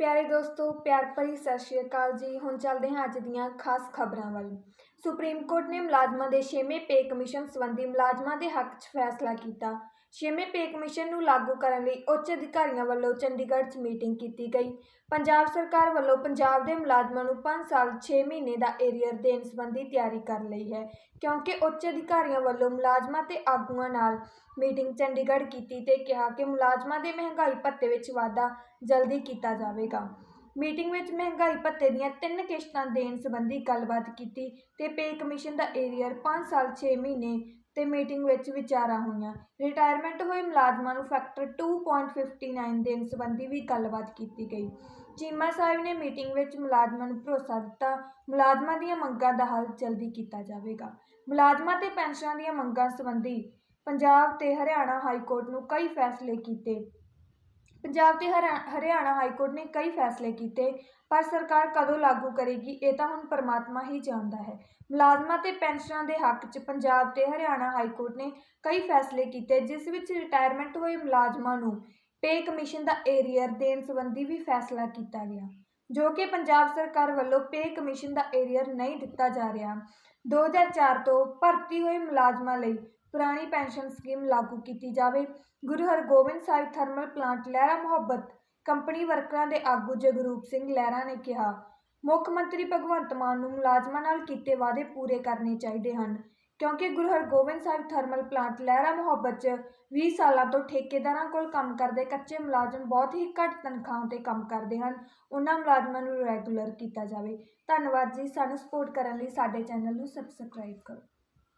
ਪਿਆਰੇ ਦੋਸਤੋ, ਪਿਆਰ ਭਰੀ ਸਤਿ ਸ਼੍ਰੀ ਅਕਾਲ ਜੀ। ਹੁਣ ਚੱਲਦੇ ਹਾਂ ਅੱਜ ਦੀਆਂ ਖਾਸ ਖਬਰਾਂ ਵੱਲ। ਸੁਪਰੀਮ ਕੋਰਟ ਨੇ ਮੁਲਾਜ਼ਮਾਂ ਦੇ 6ਵੇਂ ਪੇ ਕਮਿਸ਼ਨ ਸੰਬੰਧੀ ਮੁਲਾਜ਼ਮਾਂ ਦੇ ਹੱਕ 'ਚ ਫੈਸਲਾ ਕੀਤਾ। 6ਵੇਂ ਪੇ ਕਮਿਸ਼ਨ ਨੂੰ ਲਾਗੂ ਕਰਨ ਲਈ ਉੱਚ ਅਧਿਕਾਰੀਆਂ ਵੱਲੋਂ ਚੰਡੀਗੜ੍ਹ 'ਚ ਮੀਟਿੰਗ ਕੀਤੀ ਗਈ। ਪੰਜਾਬ ਸਰਕਾਰ ਵੱਲੋਂ ਪੰਜਾਬ ਦੇ ਮੁਲਾਜ਼ਮਾਂ ਨੂੰ 5 ਸਾਲ 6 ਮਹੀਨੇ ਦਾ ਏਰੀਅਰ ਦੇਣ ਸੰਬੰਧੀ ਤਿਆਰੀ ਕਰ ਲਈ ਹੈ, ਕਿਉਂਕਿ ਉੱਚ ਅਧਿਕਾਰੀਆਂ ਵੱਲੋਂ ਮੁਲਾਜ਼ਮਾਂ ਤੇ ਆਗੂਆਂ ਨਾਲ ਮੀਟਿੰਗ ਚੰਡੀਗੜ੍ਹ ਕੀਤੀ ਤੇ ਕਿਹਾ ਕਿ ਮੁਲਾਜ਼ਮਾਂ ਦੇ ਮਹਿੰਗਾਈ ਭੱਤੇ ਵਿੱਚ ਵਾਧਾ ਜਲਦੀ ਕੀਤਾ ਜਾਵੇਗਾ। ਮੀਟਿੰਗ ਵਿੱਚ ਮਹਿੰਗਾਈ ਭੱਤੇ ਦੀਆਂ ਤਿੰਨ ਕਿਸ਼ਤਾਂ ਦੇਣ ਸੰਬੰਧੀ ਗੱਲਬਾਤ ਕੀਤੀ ਤੇ ਪੇ ਕਮਿਸ਼ਨ ਦਾ ਏਰੀਅਰ 5 ਸਾਲ 6 ਮਹੀਨੇ ਤੇ ਮੀਟਿੰਗ ਵਿੱਚ ਵਿਚਾਰਾਂ ਹੋਈਆਂ। ਰਿਟਾਇਰਮੈਂਟ ਹੋਏ ਮੁਲਾਜ਼ਮਾਂ ਨੂੰ ਫੈਕਟਰ 2.59 ਦੇਣ ਸੰਬੰਧੀ ਵੀ ਗੱਲਬਾਤ ਕੀਤੀ ਗਈ। ਚੀਮਾ ਸਾਹਿਬ ਨੇ ਮੀਟਿੰਗ ਵਿੱਚ ਮੁਲਾਜ਼ਮਾਂ ਨੂੰ ਭਰੋਸਾ ਦਿੱਤਾ, ਮੁਲਾਜ਼ਮਾਂ ਦੀਆਂ ਮੰਗਾਂ ਦਾ ਹੱਲ ਜਲਦੀ ਕੀਤਾ ਜਾਵੇਗਾ। ਮੁਲਾਜ਼ਮਾਂ ਤੇ ਪੈਨਸ਼ਨਾਂ ਦੀਆਂ ਮੰਗਾਂ ਸਬੰਧੀ ਪੰਜਾਬ ਤੇ ਹਰਿਆਣਾ ਹਾਈ ਕੋਰਟ ਨੂੰ ਕਈ ਫੈਸਲੇ ਕੀਤੇ। ਪੰਜਾਬ ਤੇ ਹਰਿਆ- ਹਰਿਆਣਾ ਹਾਈ ਕੋਰਟ ਨੇ ਕਈ ਫੈਸਲੇ ਕੀਤੇ, ਪਰ ਸਰਕਾਰ ਕਦੋਂ ਲਾਗੂ ਕਰੇਗੀ, ਇਹ ਤਾਂ ਹੁਣ ਪਰਮਾਤਮਾ ਹੀ ਜਾਣਦਾ ਹੈ। ਮੁਲਾਜ਼ਮਾਂ ਤੇ ਪੈਨਸ਼ਨਾਂ ਦੇ ਹੱਕ 'ਚ ਪੰਜਾਬ ਤੇ ਹਰਿਆਣਾ ਹਾਈ ਕੋਰਟ ਨੇ ਕਈ ਫੈਸਲੇ ਕੀਤੇ, ਜਿਸ ਵਿੱਚ ਰਿਟਾਇਰਮੈਂਟ ਹੋਏ ਮੁਲਾਜ਼ਮਾਂ ਨੂੰ ਪੇ ਕਮਿਸ਼ਨ ਦਾ ਏਰੀਅਰ ਦੇਣ ਸੰਬੰਧੀ ਵੀ ਫੈਸਲਾ ਕੀਤਾ ਗਿਆ। ਜੋ ਕਿ ਪੰਜਾਬ ਸਰਕਾਰ ਵੱਲੋਂ ਪੇ ਕਮਿਸ਼ਨ ਦਾ ਏਰੀਅਰ ਨਹੀਂ ਦਿੱਤਾ ਜਾ ਰਿਹਾ। 2004 ਤੋਂ ਭਰਤੀ ਹੋਏ ਮੁਲਾਜ਼ਮਾਂ ਲਈ ਪੁਰਾਣੀ ਪੈਨਸ਼ਨ ਸਕੀਮ ਲਾਗੂ ਕੀਤੀ ਜਾਵੇ। Guru Hargobind Sahib thermal plant Lehra Mohabbat company ਵਰਕਰਾਂ ਦੇ ਆਗੂ ਜਗਰੂਪ ਸਿੰਘ ਲਹਿਰਾ ਨੇ ਕਿਹਾ, ਮੁੱਖ ਮੰਤਰੀ ਭਗਵੰਤ ਮਾਨ ਨੂੰ ਮੁਲਾਜ਼ਮਾਂ ਨਾਲ ਕੀਤੇ ਵਾਅਦੇ ਪੂਰੇ ਕਰਨੇ ਚਾਹੀਦੇ ਹਨ। ਕਿਉਂਕਿ ਗੁਰੂ ਹਰਗੋਬਿੰਦ ਸਾਹਿਬ ਥਰਮਲ ਪਲਾਂਟ ਲਹਿਰਾ ਮੁਹੱਬਤ 'ਚ 20 ਸਾਲਾਂ ਤੋਂ ਠੇਕੇਦਾਰਾਂ ਕੋਲ ਕੰਮ ਕਰਦੇ ਕੱਚੇ ਮੁਲਾਜ਼ਮ ਬਹੁਤ ਹੀ ਘੱਟ ਤਨਖਾਹਾਂ ਤੇ ਕੰਮ ਕਰਦੇ ਹਨ। ਉਹਨਾਂ ਮੁਲਾਜ਼ਮਾਂ ਨੂੰ ਰੈਗੂਲਰ ਕੀਤਾ ਜਾਵੇ। ਧੰਨਵਾਦ ਜੀ। ਸਾਨੂੰ ਸਪੋਰਟ ਕਰਨ ਲਈ ਸਾਡੇ ਚੈਨਲ ਨੂੰ ਸਬਸਕ੍ਰਾਈਬ ਕਰੋ।